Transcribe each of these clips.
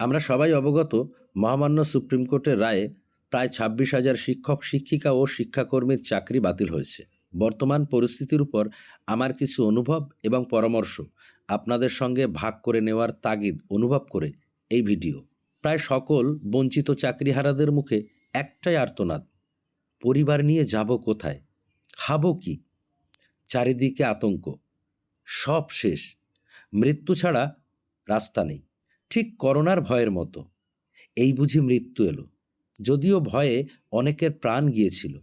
আমরা সবাই অবগত, মহামান্য সুপ্রিম কোর্টের রায়ে প্রায় ছাব্বিশ হাজার শিক্ষক, শিক্ষিকা ও শিক্ষাকর্মীর চাকরি বাতিল হয়েছে। বর্তমান পরিস্থিতির উপর আমার কিছু অনুভব এবং পরামর্শ আপনাদের সঙ্গে ভাগ করে নেওয়ার তাগিদ অনুভব করে এই ভিডিও। প্রায় সকল বঞ্চিত চাকরিহারাদের মুখে একটাই আর্তনাদ, পরিবার নিয়ে যাব কোথায়? খাব কি? চারিদিকে আতঙ্ক, সব শেষ, মৃত্যু ছাড়া রাস্তা নেই। ঠিক করোনার ভয়ের মতো। এই বুঝি মৃত্যু এলো। যদিও ভয়ে অনেকের প্রাণ গিয়েছিল,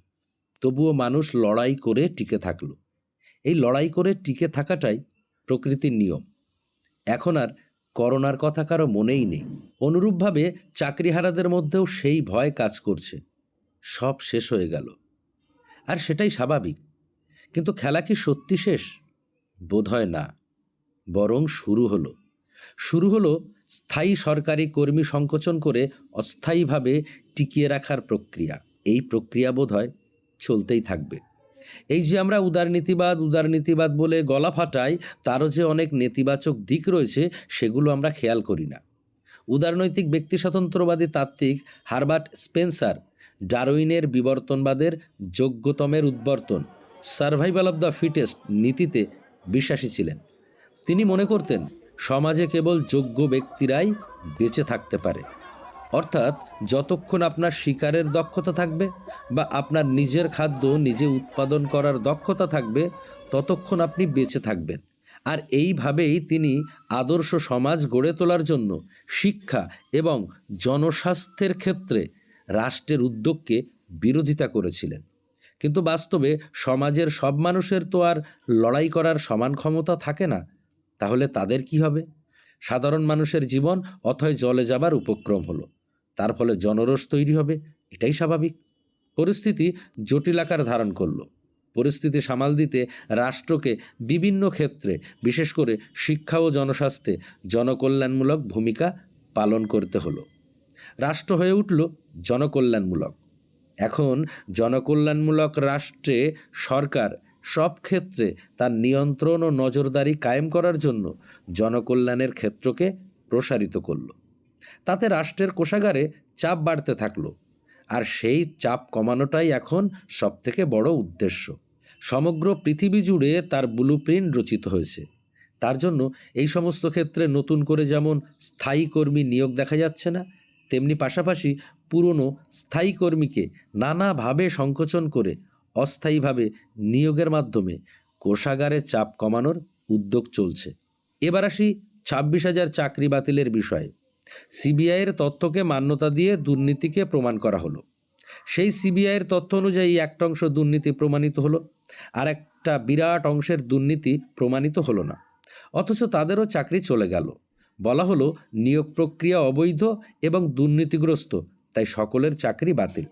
তবুও মানুষ লড়াই করে টিকে থাকল। এই লড়াই করে টিকে থাকাটাই প্রকৃতির নিয়ম। এখন আর করোনার কথা কারও মনেই নেই। অনুরূপভাবে চাকরিহারাদের মধ্যেও সেই ভয় কাজ করছে। সব শেষ হয়ে গেল। আর সেটাই স্বাভাবিক। কিন্তু খেলা কি সত্যি শেষ? বোধহয় না। বরং শুরু হলো। শুরু হলো স্থায়ী সরকারি কর্মী সংকোচন করে অস্থায়ীভাবে টিকিয়ে রাখার প্রক্রিয়া। এই প্রক্রিয়া বোধ হয় চলতেই থাকবে। এই যে আমরা উদারনীতিবাদ উদারনীতিবাদ বলে গলা ফাটাই, তারও যে অনেক নেতিবাচক দিক রয়েছে, সেগুলো আমরা খেয়াল করি না। উদারনৈতিক ব্যক্তি স্বতন্ত্রবাদী তাত্ত্বিক হারবার্ট স্পেন্সার, ডারউইনের বিবর্তনবাদের যোগ্যতমের উদ্বর্তন, সার্ভাইভাল অব দ্য ফিটেস্ট নীতিতে বিশ্বাসী ছিলেন। তিনি মনে করতেন সমাজে কেবল যোগ্য ব্যক্তিরাই বেঁচে থাকতে পারে। অর্থাৎ যতক্ষণ আপনার শিকারের দক্ষতা থাকবে বা আপনার নিজের খাদ্য নিজে উৎপাদন করার দক্ষতা থাকবে, ততক্ষণ আপনি বেঁচে থাকবেন। আর এইভাবেই তিনি আদর্শ সমাজ গড়ে তোলার জন্য শিক্ষা এবং জনস্বাস্থ্যের ক্ষেত্রে রাষ্ট্রের উদ্যোগকে বিরোধিতা করেছিলেন। কিন্তু বাস্তবে সমাজের সব মানুষের তো আর লড়াই করার সমান ক্ষমতা থাকে না। তাহলে তাদের কি হবে? সাধারণ মানুষের জীবন অথয় জলে যাবার উপক্রম হলো। তার ফলে জনরোষ তৈরি হবে, এটাই স্বাভাবিক। পরিস্থিতি জটিল আকার ধারণ করল। পরিস্থিতি সামাল দিতে রাষ্ট্রকে বিভিন্ন ক্ষেত্রে, বিশেষ করে শিক্ষা ও জনস্বাস্থ্যে জনকল্যাণমূলক ভূমিকা পালন করতে হলো। রাষ্ট্র হয়ে উঠল জনকল্যাণমূলক। এখন জনকল্যাণমূলক রাষ্ট্রে সরকার সব ক্ষেত্রে তার নিয়ন্ত্রণ ও নজরদারি কায়েম করার জন্য জনকল্যাণের ক্ষেত্রকে প্রসারিত করল। তাতে রাষ্ট্রের কোষাগারে চাপ বাড়তে থাকল, আর সেই চাপ কমানোটাই এখন সবথেকে বড় উদ্দেশ্য। সমগ্র পৃথিবী জুড়ে তার ব্লু রচিত হয়েছে। তার জন্য এই সমস্ত ক্ষেত্রে নতুন করে যেমন স্থায়ী কর্মী নিয়োগ দেখা যাচ্ছে না, তেমনি পাশাপাশি পুরনো স্থায়ী কর্মীকে নানাভাবে সংকোচন করে অস্থায়ীভাবে নিয়োগের মাধ্যমে কোষাগারে চাপ কমানোর উদ্যোগ চলছে। এবার আসি ছাব্বিশ হাজার চাকরি বাতিলের বিষয়ে। সিবিআইয়ের তথ্যকে মান্যতা দিয়ে দুর্নীতিকে প্রমাণ করা হলো। সেই সিবিআইয়ের তথ্য অনুযায়ী একটা অংশ দুর্নীতি প্রমাণিত হলো, আর একটা বিরাট অংশের দুর্নীতি প্রমাণিত হলো না। অথচ তাদেরও চাকরি চলে গেল। বলা হলো, নিয়োগ প্রক্রিয়া অবৈধ এবং দুর্নীতিগ্রস্ত, তাই সকলের চাকরি বাতিল।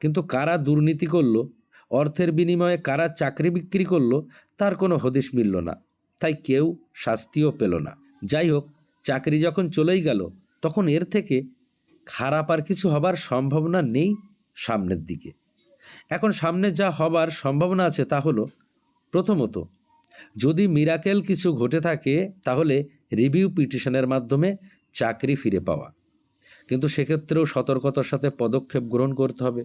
কিন্তু কারা দুর্নীতি করল? অর্থের বিনিময়ে কারা চাকরি বিক্রি করল, তার কোনো হদিশ মিলল না। তাই কেউ শাস্তিও পেল না। যাই হোক চাকরি যখন চলেই গেল, তখন এর থেকে খারাপ আর কিছু হবার সম্ভাবনা নেই সামনের দিকে। এখন সামনে যা হবার সম্ভাবনা আছে তা হলো, প্রথমত, যদি মিরাকেল কিছু ঘটে থাকে, তাহলে রিভিউ পিটিশনের মাধ্যমে চাকরি ফিরে পাওয়া। কিন্তু সেক্ষেত্রেও সতর্কতার সাথে পদক্ষেপ গ্রহণ করতে হবে।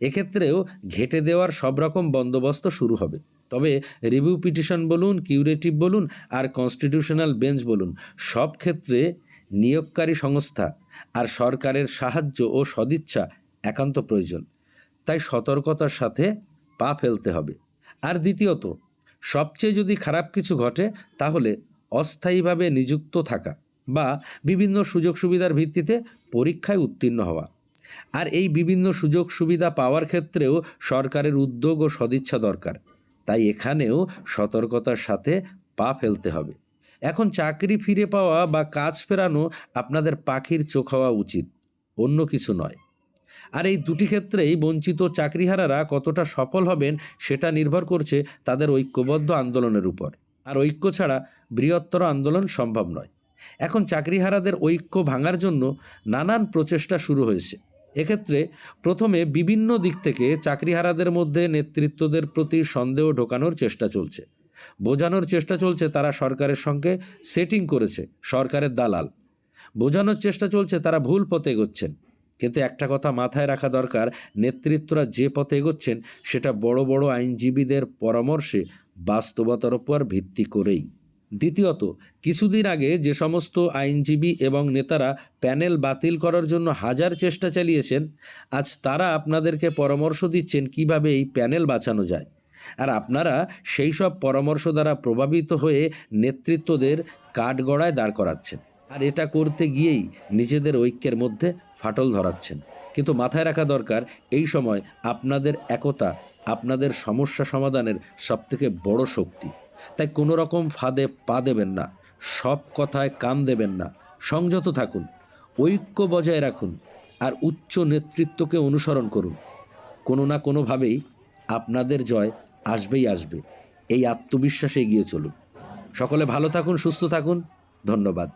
এক্ষেত্রেও ঘেটে দেওয়ার সব রকম বন্দোবস্ত শুরু হবে। তবে রিভিউ পিটিশন বলুন, কিউরেটিভ বলুন আর কনস্টিটিউশনাল বেঞ্চ বলুন, সব ক্ষেত্রে নিয়োগকারী সংস্থা আর সরকারের সাহায্য ও সদিচ্ছা একান্ত প্রয়োজন। তাই সতর্কতার সাথে পা ফেলতে হবে। আর দ্বিতীয়ত, সবচেয়ে যদি খারাপ কিছু ঘটে, তাহলে অস্থায়ীভাবে নিযুক্ত থাকা বা বিভিন্ন সুযোগ সুবিধার ভিত্তিতে পরীক্ষায় উত্তীর্ণ হওয়া। আর এই বিভিন্ন সুযোগ সুবিধা পাওয়ার ক্ষেত্রেও সরকারের উদ্যোগ ও সদিচ্ছা দরকার। তাই এখানেও সতর্কতার সাথে পা ফেলতে হবে। এখন চাকরি ফিরে পাওয়া বা কাজ ফেরানো আপনাদের পাখির চোখ হওয়া উচিত, অন্য কিছু নয়। আর এই দুটি ক্ষেত্রেই বঞ্চিত চাকরিহারারা কতটা সফল হবেন সেটা নির্ভর করছে তাদের ঐক্যবদ্ধ আন্দোলনের উপর। আর ঐক্য ছাড়া বৃহত্তর আন্দোলন সম্ভব নয়। এখন চাকরিহারাদের ঐক্য ভাঙার জন্য নানান প্রচেষ্টা শুরু হয়েছে। এক্ষেত্রে প্রথমে বিভিন্ন দিক থেকে চাকরিহারাদের মধ্যে নেতৃত্বদের প্রতি সন্দেহ ঢোকানোর চেষ্টা চলছে। বোঝানোর চেষ্টা চলছে তারা সরকারের সঙ্গে সেটিং করেছে, সরকারের দালাল। বোঝানোর চেষ্টা চলছে তারা ভুল পথে এগোচ্ছেন। কিন্তু একটা কথা মাথায় রাখা দরকার, নেতৃত্বরা যে পথে এগোচ্ছেন সেটা বড় বড় আইনজীবীদের পরামর্শে বাস্তবতার উপর ভিত্তি করেই। দ্বিতীয়ত, কিছুদিন আগে যে সমস্ত আইনজীবী এবং নেতারা প্যানেল বাতিল করার জন্য হাজার চেষ্টা চালিয়েছেন, আজ তারা আপনাদেরকে পরামর্শ দিচ্ছেন কীভাবে এই প্যানেল বাঁচানো যায়। আর আপনারা সেই সব পরামর্শ দ্বারা প্রভাবিত হয়ে নেতৃত্বদের কাঠগড়ায় দাঁড় করাচ্ছেন। আর এটা করতে গিয়েই নিজেদের ঐক্যের মধ্যে ফাটল ধরাচ্ছেন। কিন্তু মাথায় রাখা দরকার, এই সময় আপনাদের একতা, আপনাদের সমস্যা সমাধানের সবথেকে বড় শক্তি। তাই কোনো রকম ফাঁদে পা দেবেন না, সব কথায় কাম দেবেন না। সংযত থাকুন, ঐক্য বজায় রাখুন আর উচ্চ নেতৃত্বকে অনুসরণ করুন। কোনো না কোনোভাবেই আপনাদের জয় আসবেই আসবে, এই আত্মবিশ্বাসে এগিয়ে চলুন। সকলে ভালো থাকুন, সুস্থ থাকুন। ধন্যবাদ।